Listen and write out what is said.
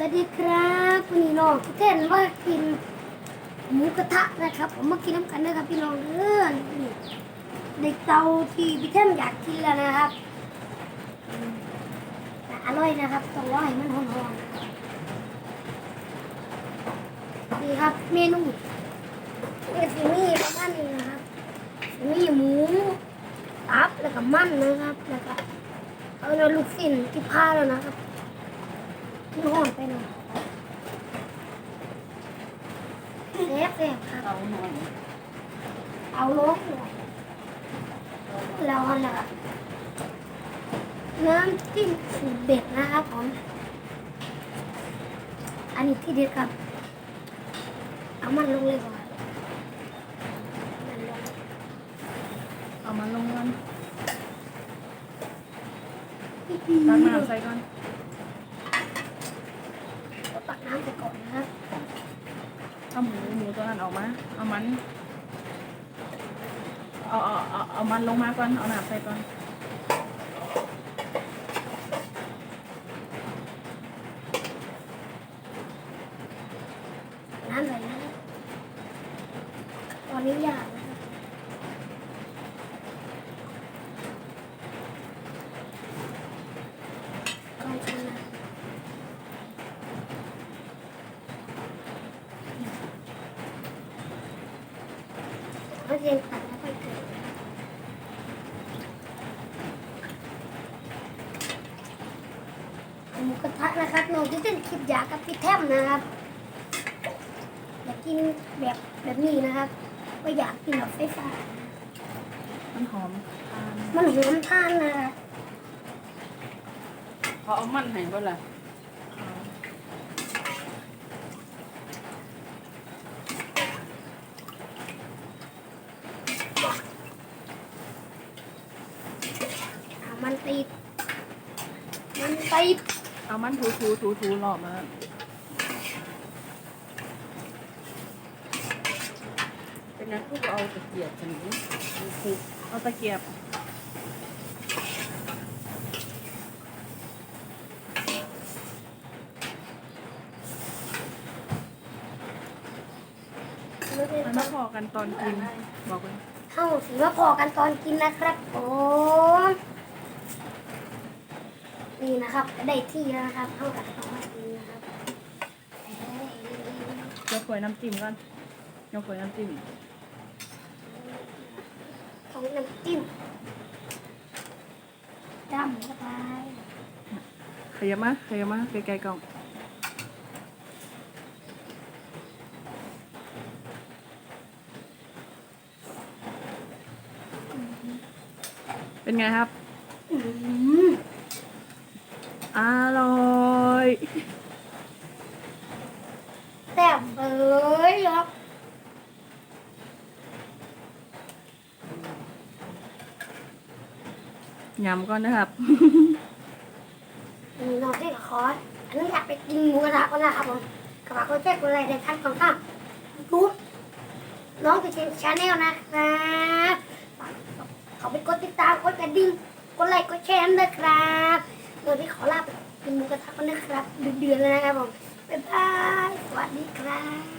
สวัสดีครับวันนี้น้องพี่เต้นว่ากินหมูกระทะนะครับ ผมมากินน้ำกันนะครับพี่น้องเด้อนี่เด็กเตาที่พี่เต้นอยากกินแล้วนะครับอร่อยนะครับต้องรอให้มันหอมๆนี่ครับเมนูนี่ซีมี่ประมาณนี้นะครับมีหมูตับแล้วก็มันนะครับแล้วก็เอาเนื้อลูกชิ้นที่ผ้าแล้วนะครับ ที่ห่อนไปหน่อยเซฟเซฟครับเอาหน่อยเอาลงหน่อยแล้วอันละน้ำจิ้มสูตรเด็ดนะครับผม อันนี้ที่เด็ดครับ เอามันลงเลยก่อนมันลงเอามาลงกันตักน้ำใส่ก่อน ตักน้ำไปก่อนนะครับเอาหมูหมูตัวนั้นออกมา เอามัน เอาเอาเอาเอามันลงมาก่อน เอาน้ำใส่ก่อนน้ำไหลนะครับตอนนี้ยากนะครับก่อนชนะ เรียนตัดแล้วไปเกิดหมูกระทะนะครับหน้องที่เป็นคลิปยากับพี่แทมนะครับอยากกินแบบแบบนี้นะครับไม่อยากกินแบบไฟฟ้ามันหอมมันหอมทานนะครับพอเอามันให้บ่ล่ะ อะมัน ติด มันติดเอามันถูถูถูถูรอบมาเป็นนักผู้เอาตะเกียบฉันนี้ถูเอาตะเกียบมันมาพอกันตอนกิน บอกเลยเข้าถือว่าพอกันตอนกินนะครับผม นี่นะครับ ได้ที่แล้วนะครับเข้ากับตอนกินนะครับยกกล้วยน้ำจิ้มก่อนยกกล้วยน้ำจิ้มของน้ำจิ้มดำเข้าไปขยับมาขยับมาไกลๆกล่องเป็นไงครับ อืมอร่อยแซ่บเลยครับยำก่อนนะครับนี่น้องที่ขออนุญาตไปกินหมูกระทะก่อนนะครับผมกระบะก็แจ้งอะไรในขั้นของข้ามรูดน้องติดชาแนลนะครับเขาไปกดติดตามกดกระดิ่งกดไลค์กดแชร์นะครับ วนี้ขอลาไปกินหมูกระทะกันนะครับเดือดๆแล้วนะครับผมบ๊ายบายสวัสดีครับ